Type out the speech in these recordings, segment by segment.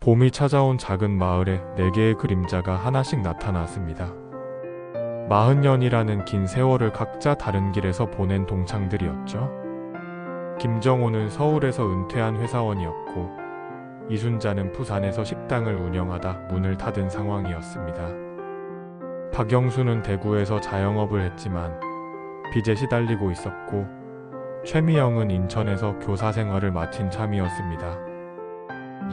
봄이 찾아온 작은 마을에 네 개의 그림자가 하나씩 나타났습니다. 마흔 년이라는 긴 세월을 각자 다른 길에서 보낸 동창들이었죠. 김정호는 서울에서 은퇴한 회사원이었고, 이순자는 부산에서 식당을 운영하다 문을 닫은 상황이었습니다. 박영수는 대구에서 자영업을 했지만 빚에 시달리고 있었고, 최미영은 인천에서 교사 생활을 마친 참이었습니다.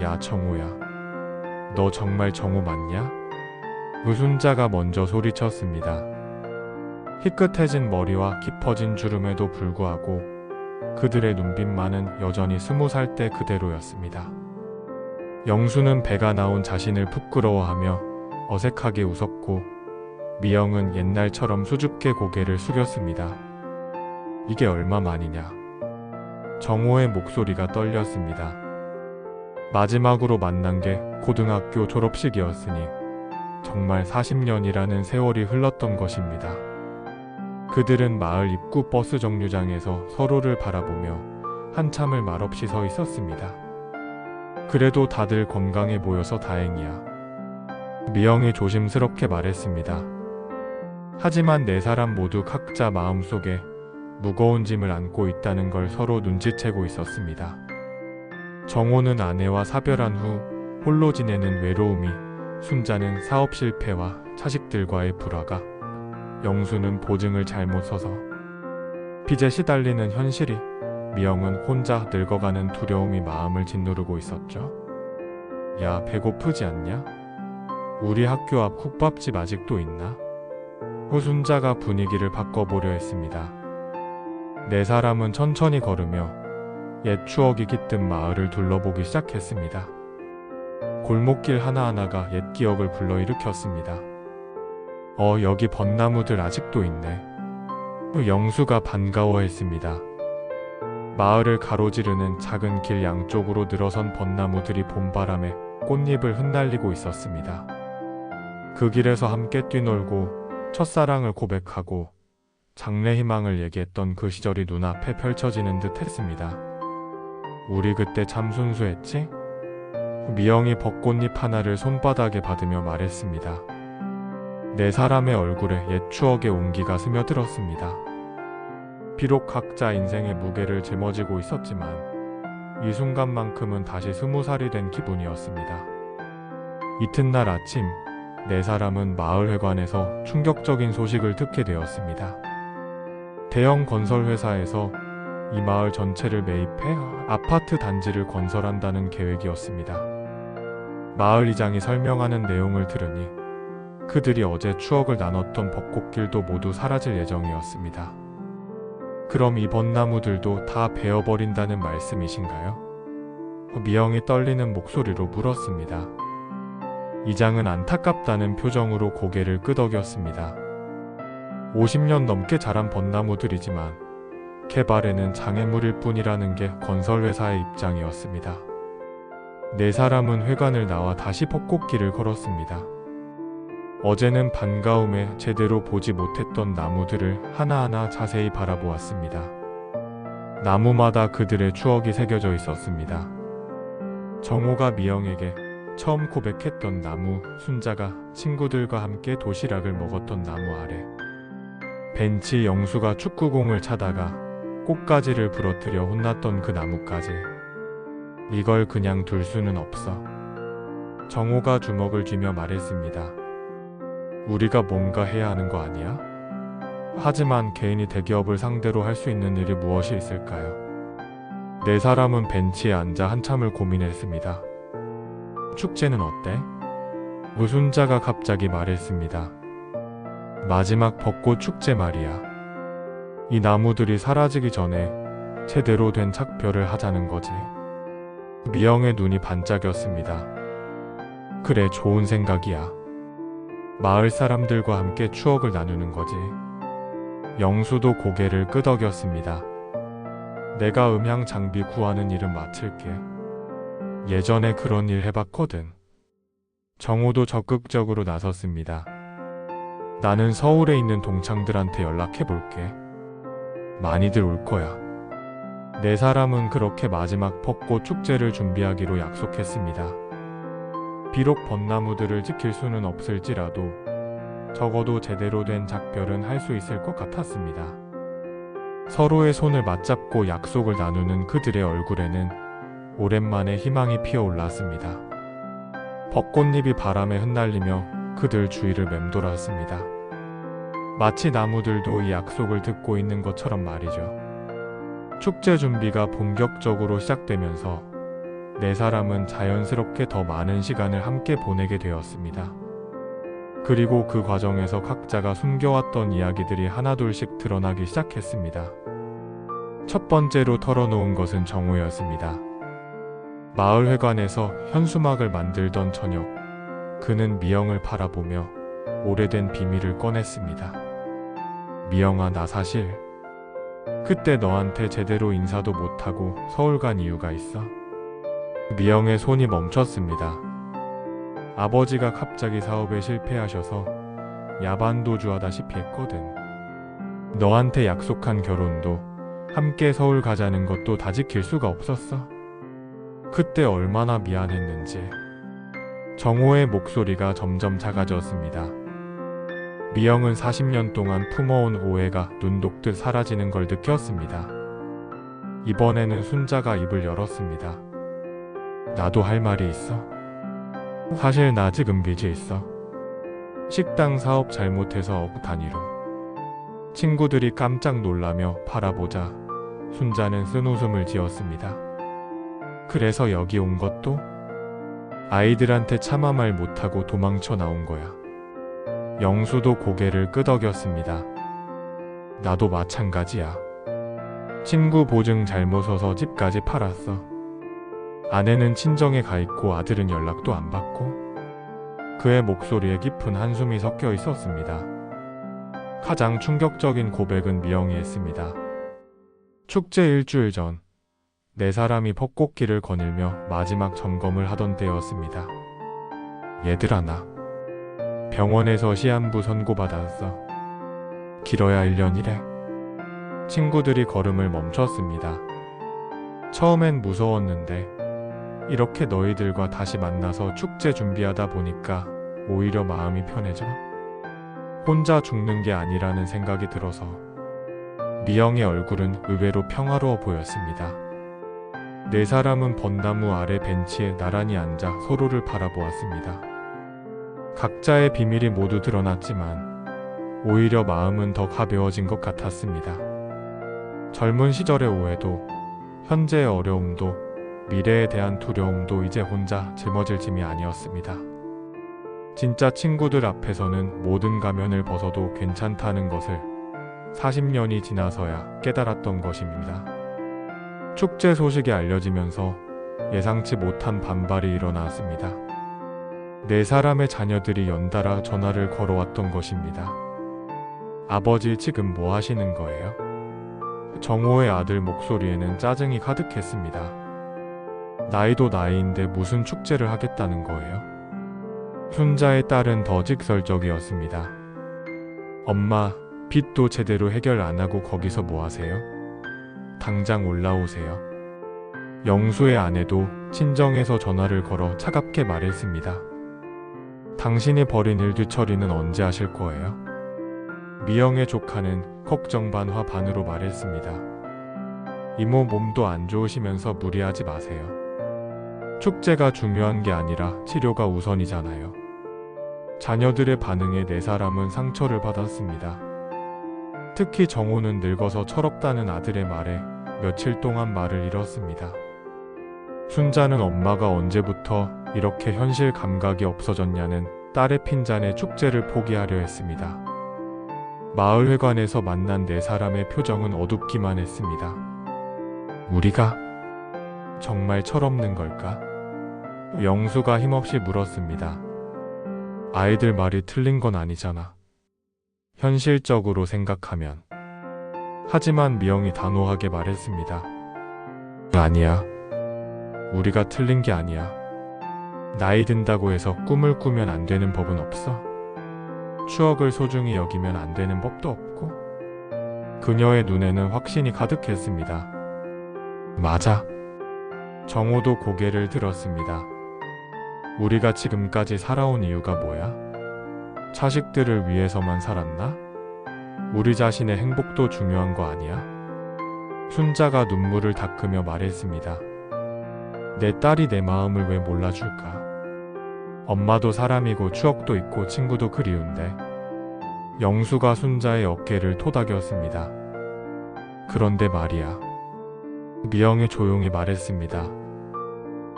야, 정호야. 너 정말 정호 맞냐? 우순자가 먼저 소리쳤습니다. 희끗해진 머리와 깊어진 주름에도 불구하고 그들의 눈빛만은 여전히 스무 살 때 그대로였습니다. 영수는 배가 나온 자신을 부끄러워하며 어색하게 웃었고 미영은 옛날처럼 수줍게 고개를 숙였습니다. 이게 얼마 만이냐? 정호의 목소리가 떨렸습니다. 마지막으로 만난 게 고등학교 졸업식이었으니 정말 40년이라는 세월이 흘렀던 것입니다. 그들은 마을 입구 버스 정류장에서 서로를 바라보며 한참을 말없이 서 있었습니다. 그래도 다들 건강해 보여서 다행이야. 미영이 조심스럽게 말했습니다. 하지만 네 사람 모두 각자 마음속에 무거운 짐을 안고 있다는 걸 서로 눈치채고 있었습니다. 정호는 아내와 사별한 후 홀로 지내는 외로움이, 순자는 사업 실패와 자식들과의 불화가, 영수는 보증을 잘못 서서 빚에 시달리는 현실이, 미영은 혼자 늙어가는 두려움이 마음을 짓누르고 있었죠. 야, 배고프지 않냐? 우리 학교 앞 국밥집 아직도 있나? 후순자가 분위기를 바꿔보려 했습니다. 네 사람은 천천히 걸으며 옛 추억이 깃든 마을을 둘러보기 시작했습니다. 골목길 하나하나가 옛 기억을 불러일으켰습니다. 어, 여기 벚나무들 아직도 있네. 영수가 반가워했습니다. 마을을 가로지르는 작은 길 양쪽으로 늘어선 벚나무들이 봄바람에 꽃잎을 흩날리고 있었습니다. 그 길에서 함께 뛰놀고 첫사랑을 고백하고 장래 희망을 얘기했던 그 시절이 눈앞에 펼쳐지는 듯 했습니다. 우리 그때 참 순수했지? 미영이 벚꽃잎 하나를 손바닥에 받으며 말했습니다. 네 사람의 얼굴에 옛 추억의 온기가 스며들었습니다. 비록 각자 인생의 무게를 짊어지고 있었지만 이 순간만큼은 다시 스무 살이 된 기분이었습니다. 이튿날 아침 네 사람은 마을회관에서 충격적인 소식을 듣게 되었습니다. 대형 건설 회사에서 이 마을 전체를 매입해 아파트 단지를 건설한다는 계획이었습니다. 마을 이장이 설명하는 내용을 들으니 그들이 어제 추억을 나눴던 벚꽃길도 모두 사라질 예정이었습니다. 그럼 이 벚나무들도 다 베어버린다는 말씀이신가요? 미영이 떨리는 목소리로 물었습니다. 이장은 안타깝다는 표정으로 고개를 끄덕였습니다. 50년 넘게 자란 벚나무들이지만 개발에는 장애물일 뿐이라는 게 건설회사의 입장이었습니다. 네 사람은 회관을 나와 다시 벚꽃길을 걸었습니다. 어제는 반가움에 제대로 보지 못했던 나무들을 하나하나 자세히 바라보았습니다. 나무마다 그들의 추억이 새겨져 있었습니다. 정호가 미영에게 처음 고백했던 나무, 순자가 친구들과 함께 도시락을 먹었던 나무 아래. 벤치 영수가 축구공을 차다가 꽃가지를 부러뜨려 혼났던 그 나무까지. 이걸 그냥 둘 수는 없어. 정호가 주먹을 쥐며 말했습니다. 우리가 뭔가 해야 하는 거 아니야? 하지만 개인이 대기업을 상대로 할 수 있는 일이 무엇이 있을까요? 네 사람은 벤치에 앉아 한참을 고민했습니다. 축제는 어때? 무순자가 갑자기 말했습니다. 마지막 벚꽃 축제 말이야. 이 나무들이 사라지기 전에 제대로 된 작별을 하자는 거지. 미영의 눈이 반짝였습니다. 그래, 좋은 생각이야. 마을 사람들과 함께 추억을 나누는 거지. 영수도 고개를 끄덕였습니다. 내가 음향 장비 구하는 일은 맡을게. 예전에 그런 일 해봤거든. 정호도 적극적으로 나섰습니다. 나는 서울에 있는 동창들한테 연락해볼게. 많이들 올 거야. 네 사람은 그렇게 마지막 벚꽃 축제를 준비하기로 약속했습니다. 비록 벚나무들을 지킬 수는 없을지라도 적어도 제대로 된 작별은 할 수 있을 것 같았습니다. 서로의 손을 맞잡고 약속을 나누는 그들의 얼굴에는 오랜만에 희망이 피어올랐습니다. 벚꽃잎이 바람에 흩날리며 그들 주위를 맴돌았습니다. 마치 나무들도 이 약속을 듣고 있는 것처럼 말이죠. 축제 준비가 본격적으로 시작되면서 네 사람은 자연스럽게 더 많은 시간을 함께 보내게 되었습니다. 그리고 그 과정에서 각자가 숨겨왔던 이야기들이 하나둘씩 드러나기 시작했습니다. 첫 번째로 털어놓은 것은 정호였습니다. 마을 회관에서 현수막을 만들던 저녁, 그는 미영을 바라보며 오래된 비밀을 꺼냈습니다. 미영아, 나 사실 그때 너한테 제대로 인사도 못하고 서울 간 이유가 있어. 미영의 손이 멈췄습니다. 아버지가 갑자기 사업에 실패하셔서 야반도주하다시피 했거든. 너한테 약속한 결혼도 함께 서울 가자는 것도 다 지킬 수가 없었어. 그때 얼마나 미안했는지. 정호의 목소리가 점점 작아졌습니다. 미영은 40년 동안 품어온 오해가 눈 녹듯 사라지는 걸 느꼈습니다. 이번에는 순자가 입을 열었습니다. 나도 할 말이 있어. 사실 나 지금 빚이 있어. 식당 사업 잘못해서 억 단위로. 친구들이 깜짝 놀라며 바라보자 순자는 쓴웃음을 지었습니다. 그래서 여기 온 것도 아이들한테 차마 말 못하고 도망쳐 나온 거야. 영수도 고개를 끄덕였습니다. 나도 마찬가지야. 친구 보증 잘못 서서 집까지 팔았어. 아내는 친정에 가 있고 아들은 연락도 안 받고 그의 목소리에 깊은 한숨이 섞여 있었습니다. 가장 충격적인 고백은 미영이 했습니다. 축제 일주일 전, 네 사람이 벚꽃길을 거닐며 마지막 점검을 하던 때였습니다. 얘들아 나 병원에서 시한부 선고받았어. 길어야 1년이래. 친구들이 걸음을 멈췄습니다. 처음엔 무서웠는데 이렇게 너희들과 다시 만나서 축제 준비하다 보니까 오히려 마음이 편해져. 혼자 죽는 게 아니라는 생각이 들어서 미영의 얼굴은 의외로 평화로워 보였습니다. 네 사람은 벚나무 아래 벤치에 나란히 앉아 서로를 바라보았습니다. 각자의 비밀이 모두 드러났지만 오히려 마음은 더 가벼워진 것 같았습니다. 젊은 시절의 오해도 현재의 어려움도 미래에 대한 두려움도 이제 혼자 짊어질 짐이 아니었습니다. 진짜 친구들 앞에서는 모든 가면을 벗어도 괜찮다는 것을 40년이 지나서야 깨달았던 것입니다. 축제 소식이 알려지면서 예상치 못한 반발이 일어났습니다. 네 사람의 자녀들이 연달아 전화를 걸어왔던 것입니다. 아버지 지금 뭐 하시는 거예요? 정호의 아들 목소리에는 짜증이 가득했습니다. 나이도 나이인데 무슨 축제를 하겠다는 거예요? 순자의 딸은 더 직설적이었습니다. 엄마, 빚도 제대로 해결 안 하고 거기서 뭐 하세요? 당장 올라오세요. 영수의 아내도 친정에서 전화를 걸어 차갑게 말했습니다. 당신이 벌인 일 뒤처리는 언제 하실 거예요? 미영의 조카는 걱정 반화 반으로 말했습니다. 이모 몸도 안 좋으시면서 무리하지 마세요. 축제가 중요한 게 아니라 치료가 우선이잖아요. 자녀들의 반응에 네 사람은 상처를 받았습니다. 특히 정호는 늙어서 철없다는 아들의 말에 며칠 동안 말을 잃었습니다. 순자는 엄마가 언제부터 이렇게 현실 감각이 없어졌냐는 딸의 핀잔에 축제를 포기하려 했습니다. 마을 회관에서 만난 네 사람의 표정은 어둡기만 했습니다. 우리가 정말 철없는 걸까? 영수가 힘없이 물었습니다. 아이들 말이 틀린 건 아니잖아. 현실적으로 생각하면. 하지만 미영이 단호하게 말했습니다. 아니야. 우리가 틀린 게 아니야. 나이 든다고 해서 꿈을 꾸면 안 되는 법은 없어. 추억을 소중히 여기면 안 되는 법도 없고. 그녀의 눈에는 확신이 가득했습니다. 맞아. 정호도 고개를 들었습니다. 우리가 지금까지 살아온 이유가 뭐야? 자식들을 위해서만 살았나? 우리 자신의 행복도 중요한 거 아니야? 순자가 눈물을 닦으며 말했습니다. 내 딸이 내 마음을 왜 몰라줄까? 엄마도 사람이고 추억도 있고 친구도 그리운데. 영수가 순자의 어깨를 토닥였습니다. 그런데 말이야. 미영이 조용히 말했습니다.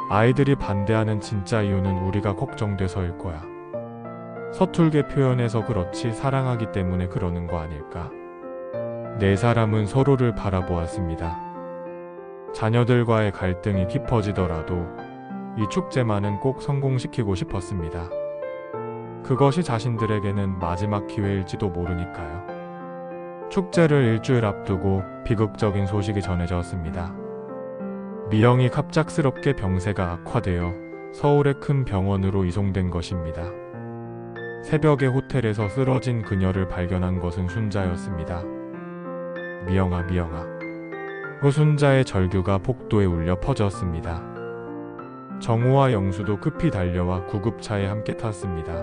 아이들이 반대하는 진짜 이유는 우리가 걱정돼서일 거야. 서툴게 표현해서 그렇지 사랑하기 때문에 그러는 거 아닐까? 네 사람은 서로를 바라보았습니다. 자녀들과의 갈등이 깊어지더라도 이 축제만은 꼭 성공시키고 싶었습니다. 그것이 자신들에게는 마지막 기회일지도 모르니까요. 축제를 일주일 앞두고 비극적인 소식이 전해졌습니다. 미영이 갑작스럽게 병세가 악화되어 서울의 큰 병원으로 이송된 것입니다. 새벽에 호텔에서 쓰러진 그녀를 발견한 것은 순자였습니다. 미영아, 미영아. 그 순자의 절규가 복도에 울려 퍼졌습니다. 정우와 영수도 급히 달려와 구급차에 함께 탔습니다.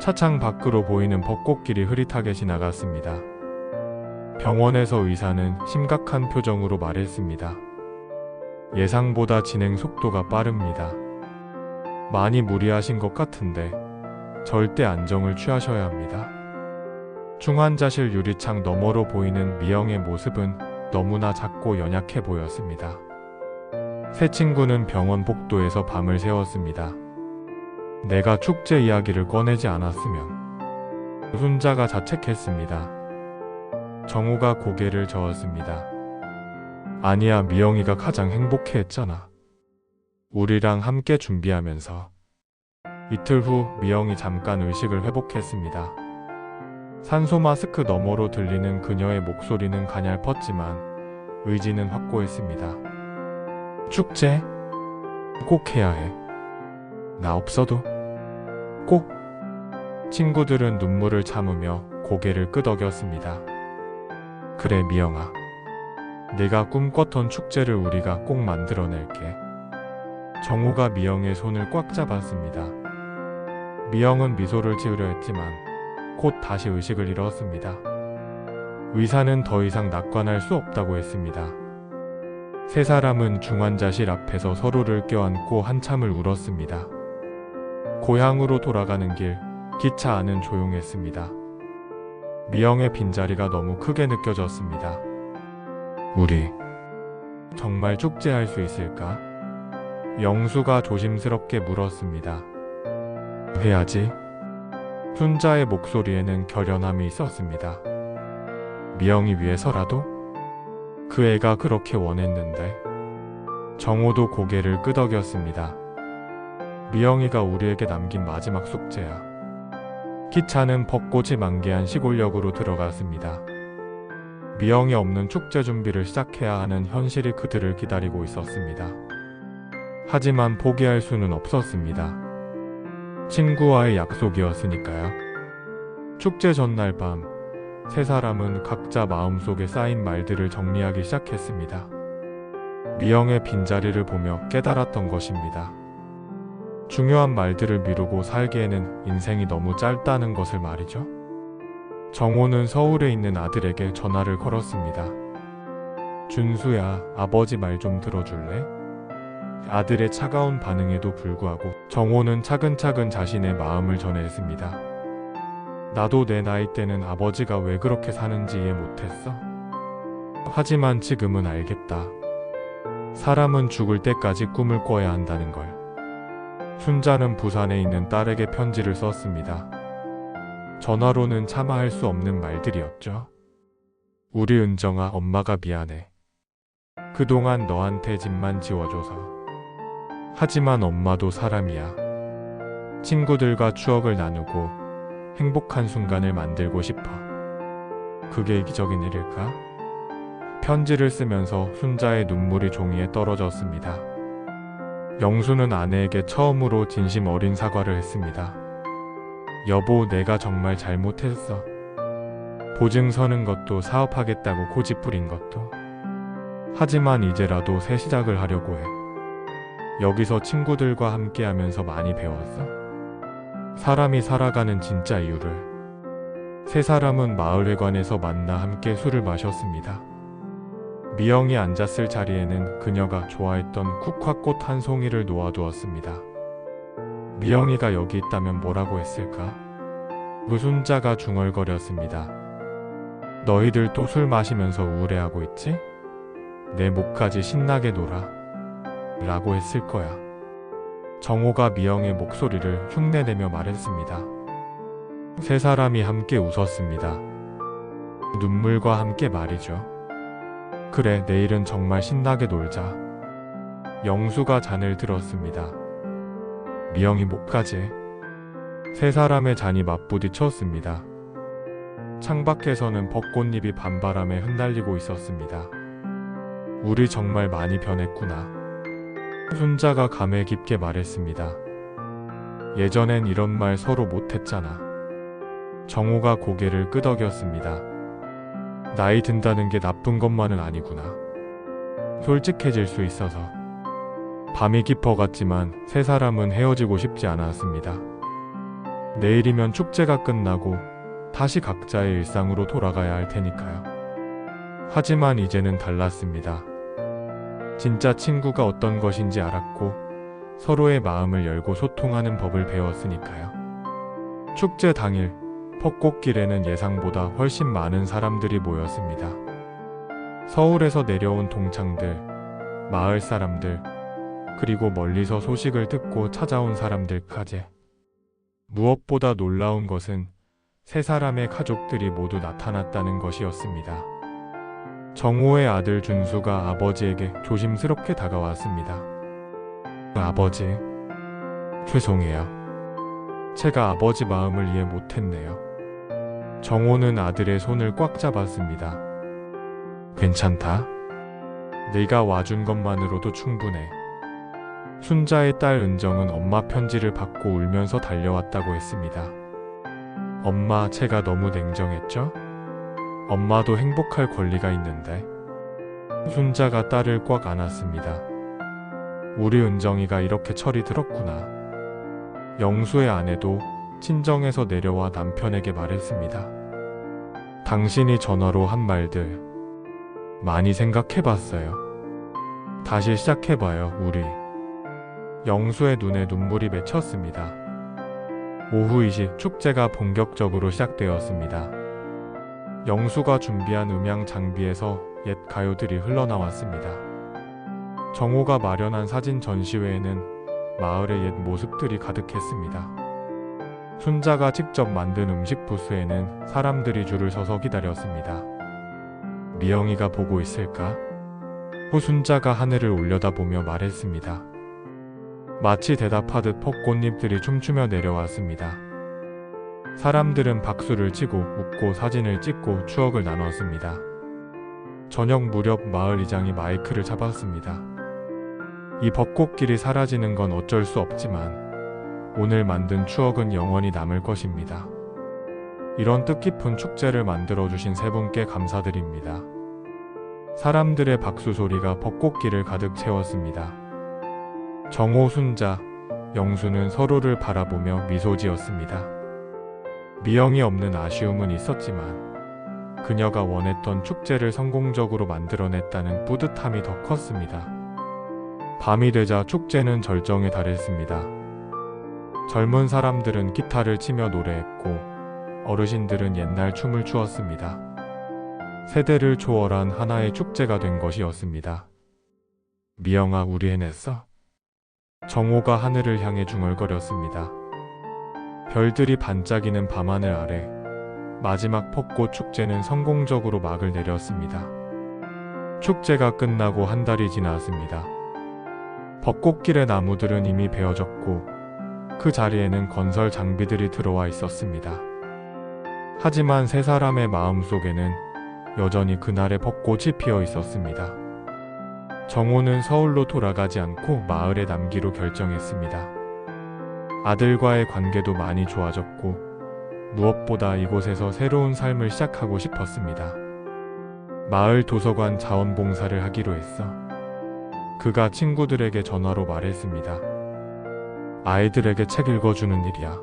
차창 밖으로 보이는 벚꽃길이 흐릿하게 지나갔습니다. 병원에서 의사는 심각한 표정으로 말했습니다. 예상보다 진행 속도가 빠릅니다. 많이 무리하신 것 같은데 절대 안정을 취하셔야 합니다. 중환자실 유리창 너머로 보이는 미영의 모습은 너무나 작고 연약해 보였습니다. 새 친구는 병원 복도에서 밤을 새웠습니다. 내가 축제 이야기를 꺼내지 않았으면 순자가 자책했습니다. 정우가 고개를 저었습니다. 아니야, 미영이가 가장 행복해 했잖아. 우리랑 함께 준비하면서. 이틀 후 미영이 잠깐 의식을 회복했습니다. 산소 마스크 너머로 들리는 그녀의 목소리는 가냘펐지만 의지는 확고했습니다. 축제? 꼭 해야 해. 나 없어도 꼭. 친구들은 눈물을 참으며 고개를 끄덕였습니다. 그래, 미영아. 내가 꿈꿨던 축제를 우리가 꼭 만들어낼게. 정우가 미영의 손을 꽉 잡았습니다. 미영은 미소를 지으려 했지만 곧 다시 의식을 잃었습니다. 의사는 더 이상 낙관할 수 없다고 했습니다. 세 사람은 중환자실 앞에서 서로를 껴안고 한참을 울었습니다. 고향으로 돌아가는 길, 기차 안은 조용했습니다. 미영의 빈자리가 너무 크게 느껴졌습니다. 우리 정말 축제할 수 있을까? 영수가 조심스럽게 물었습니다. 해야지. 순자의 목소리에는 결연함이 있었습니다. 미영이 위해서라도? 그 애가 그렇게 원했는데. 정호도 고개를 끄덕였습니다. 미영이가 우리에게 남긴 마지막 숙제야. 기차는 벚꽃이 만개한 시골역으로 들어갔습니다. 미영이 없는 축제 준비를 시작해야 하는 현실이 그들을 기다리고 있었습니다. 하지만 포기할 수는 없었습니다. 친구와의 약속이었으니까요. 축제 전날 밤, 세 사람은 각자 마음속에 쌓인 말들을 정리하기 시작했습니다. 미영의 빈자리를 보며 깨달았던 것입니다. 중요한 말들을 미루고 살기에는 인생이 너무 짧다는 것을 말이죠. 정호는 서울에 있는 아들에게 전화를 걸었습니다. 준수야, 아버지 말 좀 들어줄래? 아들의 차가운 반응에도 불구하고 정호는 차근차근 자신의 마음을 전했습니다. 나도 내 나이 때는 아버지가 왜 그렇게 사는지 이해 못했어. 하지만 지금은 알겠다. 사람은 죽을 때까지 꿈을 꿔야 한다는 걸. 순자는 부산에 있는 딸에게 편지를 썼습니다. 전화로는 차마 할수 없는 말들이었죠. 우리 은정아, 엄마가 미안해. 그동안 너한테 집만 지워줘서. 하지만 엄마도 사람이야. 친구들과 추억을 나누고 행복한 순간을 만들고 싶어. 그게 이기적인 일일까? 편지를 쓰면서 순자의 눈물이 종이에 떨어졌습니다. 영수는 아내에게 처음으로 진심 어린 사과를 했습니다. 여보, 내가 정말 잘못했어. 보증 서는 것도 사업하겠다고 고집 부린 것도. 하지만 이제라도 새 시작을 하려고 해. 여기서 친구들과 함께 하면서 많이 배웠어. 사람이 살아가는 진짜 이유를. 세 사람은 마을회관에서 만나 함께 술을 마셨습니다. 미영이 앉았을 자리에는 그녀가 좋아했던 국화꽃 한 송이를 놓아두었습니다. 미영이가 여기 있다면 뭐라고 했을까? 무순자가 중얼거렸습니다. 너희들 또 술 마시면서 우울해하고 있지? 내 목까지 신나게 놀아. 라고 했을 거야. 정호가 미영의 목소리를 흉내내며 말했습니다. 세 사람이 함께 웃었습니다. 눈물과 함께 말이죠. 그래, 내일은 정말 신나게 놀자. 영수가 잔을 들었습니다. 미영이 목까지. 세 사람의 잔이 맞부딪혔습니다. 창밖에서는 벚꽃잎이 밤바람에 흩날리고 있었습니다. 우리 정말 많이 변했구나. 순자가 감회 깊게 말했습니다. 예전엔 이런 말 서로 못했잖아. 정호가 고개를 끄덕였습니다. 나이 든다는 게 나쁜 것만은 아니구나. 솔직해질 수 있어서. 밤이 깊어갔지만 세 사람은 헤어지고 싶지 않았습니다. 내일이면 축제가 끝나고 다시 각자의 일상으로 돌아가야 할 테니까요. 하지만 이제는 달랐습니다. 진짜 친구가 어떤 것인지 알았고 서로의 마음을 열고 소통하는 법을 배웠으니까요. 축제 당일 벚꽃길에는 예상보다 훨씬 많은 사람들이 모였습니다. 서울에서 내려온 동창들, 마을 사람들, 그리고 멀리서 소식을 듣고 찾아온 사람들까지. 무엇보다 놀라운 것은 세 사람의 가족들이 모두 나타났다는 것이었습니다. 정호의 아들 준수가 아버지에게 조심스럽게 다가왔습니다. 아버지, 죄송해요. 제가 아버지 마음을 이해 못했네요. 정호는 아들의 손을 꽉 잡았습니다. 괜찮다. 네가 와준 것만으로도 충분해. 순자의 딸 은정은 엄마 편지를 받고 울면서 달려왔다고 했습니다. 엄마, 제가 너무 냉정했죠? 엄마도 행복할 권리가 있는데. 순자가 딸을 꽉 안았습니다. 우리 은정이가 이렇게 철이 들었구나. 영수의 아내도 친정에서 내려와 남편에게 말했습니다. 당신이 전화로 한 말들 많이 생각해봤어요. 다시 시작해봐요, 우리. 영수의 눈에 눈물이 맺혔습니다. 오후 2시 축제가 본격적으로 시작되었습니다. 영수가 준비한 음향 장비에서 옛 가요들이 흘러나왔습니다. 정호가 마련한 사진 전시회에는 마을의 옛 모습들이 가득했습니다. 순자가 직접 만든 음식 부스에는 사람들이 줄을 서서 기다렸습니다. 미영이가 보고 있을까? 후순자가 하늘을 올려다보며 말했습니다. 마치 대답하듯 벚꽃잎들이 춤추며 내려왔습니다. 사람들은 박수를 치고 웃고 사진을 찍고 추억을 나눴습니다. 저녁 무렵 마을 이장이 마이크를 잡았습니다. 이 벚꽃길이 사라지는 건 어쩔 수 없지만 오늘 만든 추억은 영원히 남을 것입니다. 이런 뜻깊은 축제를 만들어주신 세 분께 감사드립니다. 사람들의 박수 소리가 벚꽃길을 가득 채웠습니다. 정호, 순자, 영수는 서로를 바라보며 미소 지었습니다. 미영이 없는 아쉬움은 있었지만 그녀가 원했던 축제를 성공적으로 만들어냈다는 뿌듯함이 더 컸습니다. 밤이 되자 축제는 절정에 달했습니다. 젊은 사람들은 기타를 치며 노래했고 어르신들은 옛날 춤을 추었습니다. 세대를 초월한 하나의 축제가 된 것이었습니다. 미영아, 우리 해냈어? 정호가 하늘을 향해 중얼거렸습니다. 별들이 반짝이는 밤하늘 아래 마지막 벚꽃 축제는 성공적으로 막을 내렸습니다. 축제가 끝나고 한 달이 지났습니다. 벚꽃길의 나무들은 이미 베어졌고 그 자리에는 건설 장비들이 들어와 있었습니다. 하지만 세 사람의 마음 속에는 여전히 그날의 벚꽃이 피어 있었습니다. 정호는 서울로 돌아가지 않고 마을에 남기로 결정했습니다. 아들과의 관계도 많이 좋아졌고 무엇보다 이곳에서 새로운 삶을 시작하고 싶었습니다. 마을 도서관 자원봉사를 하기로 했어. 그가 친구들에게 전화로 말했습니다. 아이들에게 책 읽어주는 일이야.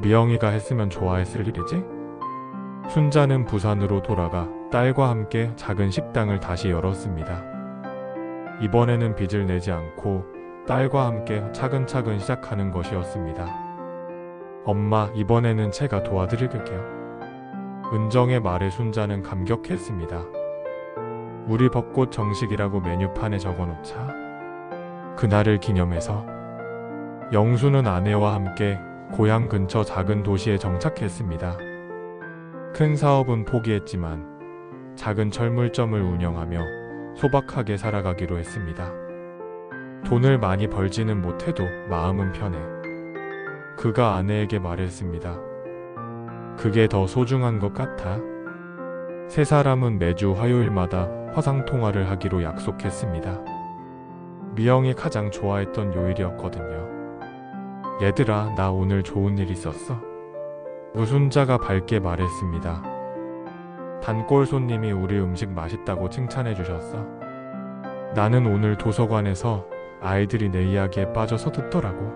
미영이가 했으면 좋아했을 일이지? 순자는 부산으로 돌아가 딸과 함께 작은 식당을 다시 열었습니다. 이번에는 빚을 내지 않고 딸과 함께 차근차근 시작하는 것이었습니다. 엄마, 이번에는 제가 도와드릴게요. 은정의 말에 순자는 감격했습니다. 우리 벚꽃 정식이라고 메뉴판에 적어놓자. 그날을 기념해서 영수는 아내와 함께 고향 근처 작은 도시에 정착했습니다. 큰 사업은 포기했지만 작은 철물점을 운영하며 소박하게 살아가기로 했습니다. 돈을 많이 벌지는 못해도 마음은 편해. 그가 아내에게 말했습니다. 그게 더 소중한 것 같아. 세 사람은 매주 화요일마다 화상 통화를 하기로 약속했습니다. 미영이 가장 좋아했던 요일이었거든요. 얘들아, 나 오늘 좋은 일 있었어. 무순자가 밝게 말했습니다. 단골 손님이 우리 음식 맛있다고 칭찬해 주셨어. 나는 오늘 도서관에서 아이들이 내 이야기에 빠져서 듣더라고.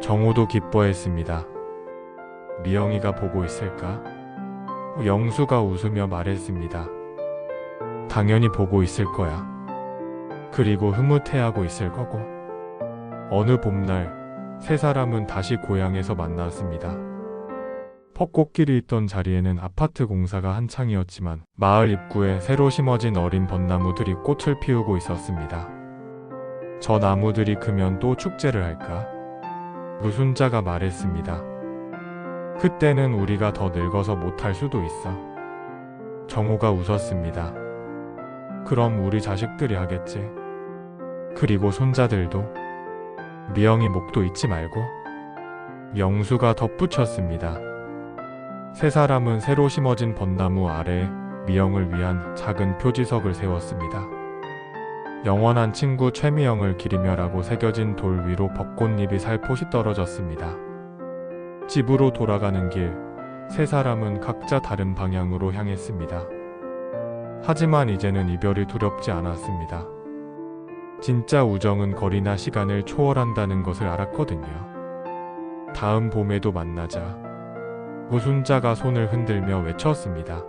정호도 기뻐했습니다. 미영이가 보고 있을까? 영수가 웃으며 말했습니다. 당연히 보고 있을 거야. 그리고 흐뭇해하고 있을 거고. 어느 봄날 세 사람은 다시 고향에서 만났습니다. 벚꽃길이 있던 자리에는 아파트 공사가 한창이었지만 마을 입구에 새로 심어진 어린 벚나무들이 꽃을 피우고 있었습니다. 저 나무들이 크면 또 축제를 할까? 무순자가 말했습니다. 그때는 우리가 더 늙어서 못할 수도 있어. 정호가 웃었습니다. 그럼 우리 자식들이 하겠지. 그리고 손자들도. 미영이 목도 잊지 말고. 영수가 덧붙였습니다. 세 사람은 새로 심어진 벚나무 아래에 미영을 위한 작은 표지석을 세웠습니다. 영원한 친구 최미영을 기리며라고 새겨진 돌 위로 벚꽃잎이 살포시 떨어졌습니다. 집으로 돌아가는 길, 세 사람은 각자 다른 방향으로 향했습니다. 하지만 이제는 이별이 두렵지 않았습니다. 진짜 우정은 거리나 시간을 초월한다는 것을 알았거든요. 다음 봄에도 만나자. 무순자가 손을 흔들며 외쳤습니다.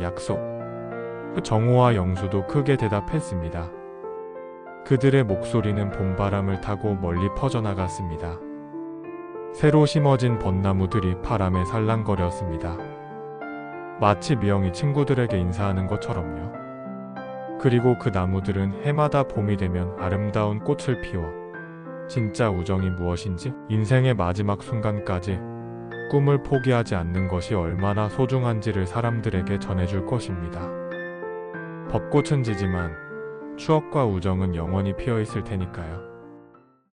약속. 정호와 영수도 크게 대답했습니다. 그들의 목소리는 봄바람을 타고 멀리 퍼져나갔습니다. 새로 심어진 벚나무들이 바람에 살랑거렸습니다. 마치 미영이 친구들에게 인사하는 것처럼요. 그리고 그 나무들은 해마다 봄이 되면 아름다운 꽃을 피워 진짜 우정이 무엇인지 인생의 마지막 순간까지 꿈을 포기하지 않는 것이 얼마나 소중한지를 사람들에게 전해줄 것입니다. 벚꽃은 지지만 추억과 우정은 영원히 피어 있을 테니까요.